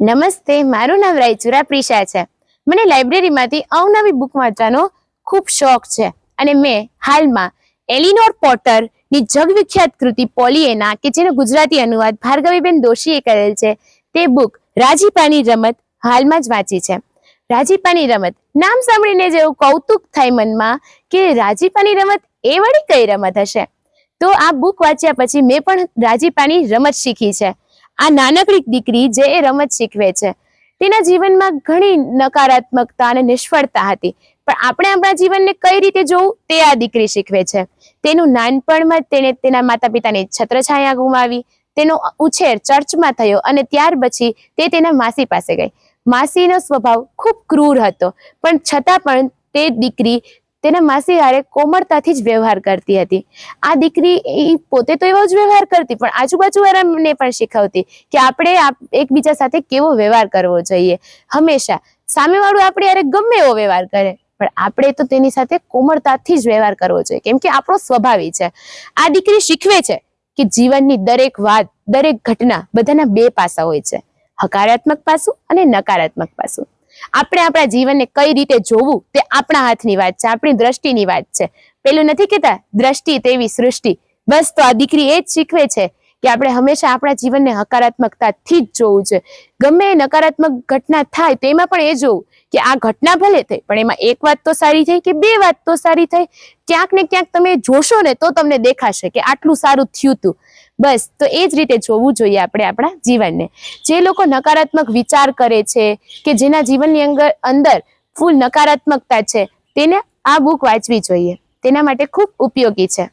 નમસ્તે, મારું નામ રાયચુરા પ્રિશા છે. મને લાઇબ્રેરીમાંથી અવનવી બુક વાંચવાનો ખૂબ શોખ છે અને મેં હાલમાં એલિનોર પોટરની જગવિખ્યાત કૃતિ પોલિએના કે જેનો ગુજરાતી અનુવાદ ભાર્ગવીબેન દોશીએ કરેલ છે, તે બુક રાજીપાની રમત હાલમાં જ વાંચી છે. રાજીપાની રમત, નામ સાંભળીને જેવું કૌતુક થાય મનમાં કે રાજીપાની રમત એ વળી કઈ રમત હશે? તો આ બુક વાંચ્યા પછી મેં પણ રાજીપાની રમત શીખી છે. આ નાનકડી દીકરી જે એ રમત શીખવે છે. તેના જીવનમાં ઘણી નકારાત્મકતા અને નિષ્ફળતા હતી. પણ આપણે આપણા જીવનને કઈ રીતે જોવું તે આ દીકરી શીખવે છે. તેનું નાનપણમાં તેણે તેના માતા પિતાની છત્રછાયા ગુમાવી. તેનો ઉછેર ચર્ચમાં થયો અને ત્યાર પછી તે તેના માસી પાસે ગઈ. માસીનો સ્વભાવ ખૂબ ક્રૂર હતો. પણ છતાં પણ તે દીકરી તેના માસી હારે કોમળતાથી જ વ્યવહાર કરતી હતી. આ દીકરી એ પોતે તો એવો જ વ્યવહાર કરતી, પણ આજુબાજુવાળાને પણ શીખવતી કે આપણે આપ- એકબીજા સાથે કેવો વ્યવહાર કરવો જોઈએ. હંમેશા સામેવાળું આપણે યારે ગમે એવો વ્યવહાર કરે, પણ આપણે તો તેની સાથે કોમળતાથી જ વ્યવહાર કરવો જોઈએ. કેમ કે આપણો સ્વભાવી છે. આ દીકરી શીખવે છે કે જીવનની દરેક વાત, દરેક ઘટના બધાના બે પાસા હોય છે. હકારાત્મક પાસું અને નકારાત્મક પાસું. આપણે આપણા જીવનને કઈ રીતે જોવું તે આપણા હાથની વાત છે, આપણી દ્રષ્ટિની વાત છે. પેલું નથી કહેતા, દ્રષ્ટિ તેવી સૃષ્ટિ. બસ તો આ દીકરી એ જ શીખવે છે. કે આપણે હંમેશા આપણા જીવનને હકારાત્મકતાથી જ જોવું છે. ગમે એ નકારાત્મક ઘટના થાય તેમાં પણ એ જોવું કે આ ઘટના ભલે થઈ, પણ એમાં એક વાત તો સારી થઈ કે બે વાત તો સારી થઈ. ક્યાંક ને ક્યાંક તમે જોશો ને તો તમને દેખાશે કે આટલું સારું થયું તું. બસ, તો એ જ રીતે જોવું જોઈએ આપણે આપણા જીવનને. જે લોકો નકારાત્મક વિચાર કરે છે કે જેના જીવનની અંદર અંદર ફૂલ નકારાત્મકતા છે, તેને આ બુક વાંચવી જોઈએ. તેના માટે ખૂબ ઉપયોગી છે.